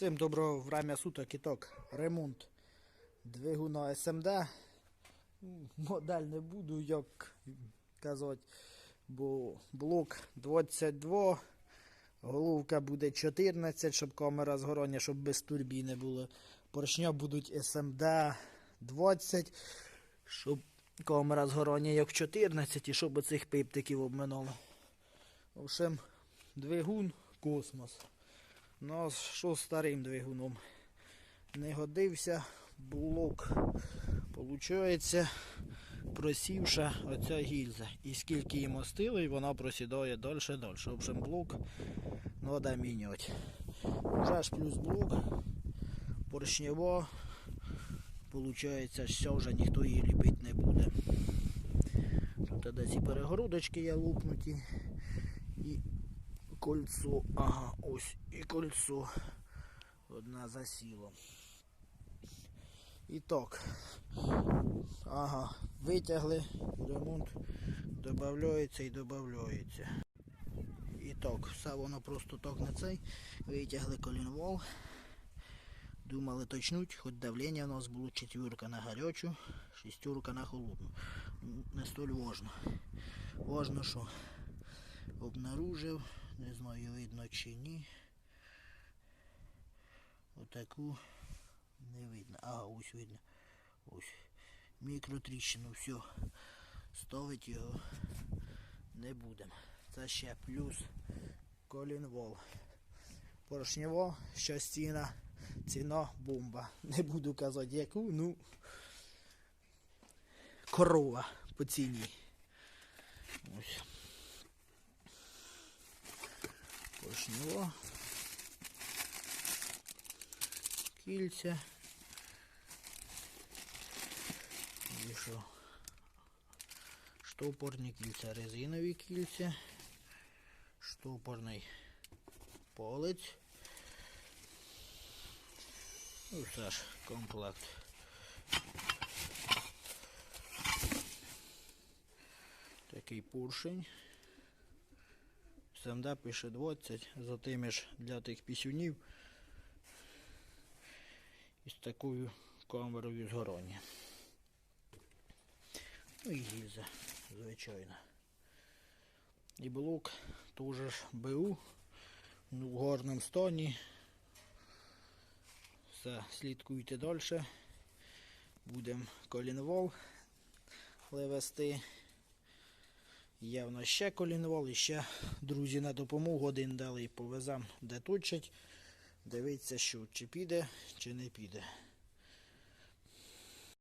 Всім доброго время суток іток. Ремонт двигуна СМД. Модель не буду, як казати, бо блок 22, головка буде 14, щоб камера згорання, щоб без турбіни було. Поршня будуть СМД 20, щоб камера згорання як 14 і щоб оцих пиптиків обминуло. В общем, двигун космос. Ну, а що з старим двигуном? Не годився, блок. Получається, просівша оця гільза. І скільки їм остили, вона просідає далі далі. В блок треба міняти. Вже ж плюс блок, поршнево. Получається, що вже ніхто її ліпити не буде. Тут десь і перегородочки є лупнуті. Кольцо. Ага, ось і кольцо. Одна засіла. І так. Ага, витягли, ремонт додається і додається. І так, все воно просто так на цей. Витягли колінвол. Думали точнуть, хоч давлення у нас було четвірка на гарячу, шестерка на холодну. Ну, Не столь важно. Важно, що обнаружив, не знаю, видно чи ні. Отаку не видно. Ага, ось видно. Ось. Мікротріщину, все. Ставить його не будемо. Це ще плюс колінвол. Поршнево, щастіна, ціна бомба. Не буду казати яку, ну корова по ціні. Ось. Поршнево. Кільця. І що? Штопорні кільця, резинові кільця. Штопорний полець. Ну, все ж, комплект. Такий поршень. СМД пише 20, затим ж для тих пісюнів із такою камерою згорання. Ну і гільза, звичайно. І блок теж ж БУ ну, в гарному стані. Все, слідкуйте далі. Будемо колінвол вести. Є в нас ще колінвол і ще друзі на допомогу один дали і повеземо, де точать. Дивиться, що чи піде, чи не піде.